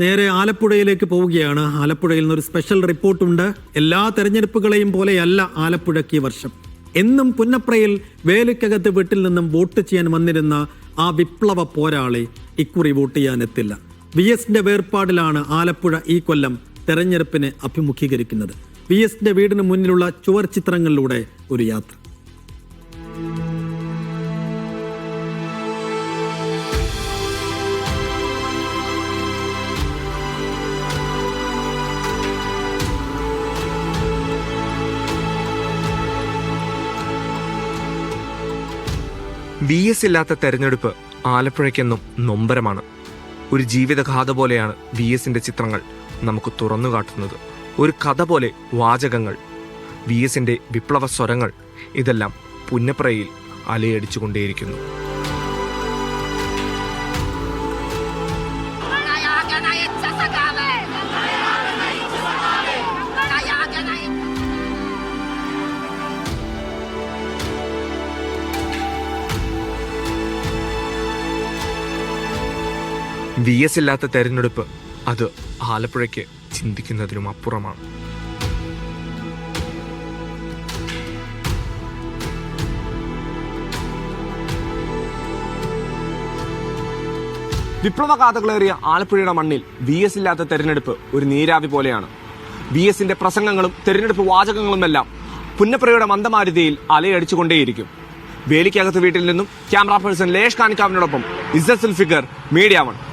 നേരെ ആലപ്പുഴയിലേക്ക് പോവുകയാണ്. ആലപ്പുഴയിൽ നിന്നൊരു സ്പെഷ്യൽ റിപ്പോർട്ടുണ്ട്. എല്ലാ തെരഞ്ഞെടുപ്പുകളെയും പോലെയല്ല ആലപ്പുഴയ്ക്ക് ഈ വർഷം. എന്നും പുന്നപ്രയിൽ വേലിക്കകത്ത് വീട്ടിൽ നിന്നും വോട്ട് ചെയ്യാൻ വന്നിരുന്ന ആ വിപ്ലവ പോരാളി ഇക്കുറി വോട്ട് ചെയ്യാനെത്തില്ല. വി എസിന്റെ വേർപാടിലാണ് ആലപ്പുഴ ഈ കൊല്ലം തെരഞ്ഞെടുപ്പിനെ അഭിമുഖീകരിക്കുന്നത്. വി എസിന്റെ വീടിന് മുന്നിലുള്ള ചുവർ ചിത്രങ്ങളിലൂടെ ഒരു യാത്ര. വി എസ് ഇല്ലാത്ത തെരഞ്ഞെടുപ്പ് ആലപ്പുഴയ്ക്കെന്നും നൊമ്പരമാണ്. ഒരു ജീവിതഗാഥ പോലെയാണ് വി എസിന്റെ ചിത്രങ്ങൾ നമുക്ക് തുറന്നു കാട്ടുന്നത്. ഒരു കഥ പോലെ വാചകങ്ങൾ വി എസിന്റെ വിപ്ലവ സ്വരങ്ങൾ ഇതെല്ലാം പുന്നപ്രയിൽ അലയടിച്ചുകൊണ്ടേയിരിക്കുന്നു. വി എസ് ഇല്ലാത്ത തെരഞ്ഞെടുപ്പ്. അത് ആലപ്പുഴയ്ക്ക് ചിന്തിക്കുന്നതിനും അപ്പുറമാണ്. വിപ്ലവഗാഥകളേറിയ ആലപ്പുഴയുടെ മണ്ണിൽ വി എസ് ഇല്ലാത്ത തെരഞ്ഞെടുപ്പ് ഒരു നീരാവി പോലെയാണ്. വി എസിന്റെ പ്രസംഗങ്ങളും തെരഞ്ഞെടുപ്പ് വാചകങ്ങളുമെല്ലാം പുന്നപ്രയുടെ മന്ദമാരുതിയിൽ അലയടിച്ചുകൊണ്ടേയിരിക്കും. വേലിക്കകത്ത് വീട്ടിൽ നിന്നും ക്യാമറ പേഴ്സൺ ലേഷ് കാണിക്കാവിനോടൊപ്പം ഇസൽ ഫിഗർ മീഡിയ വൺ.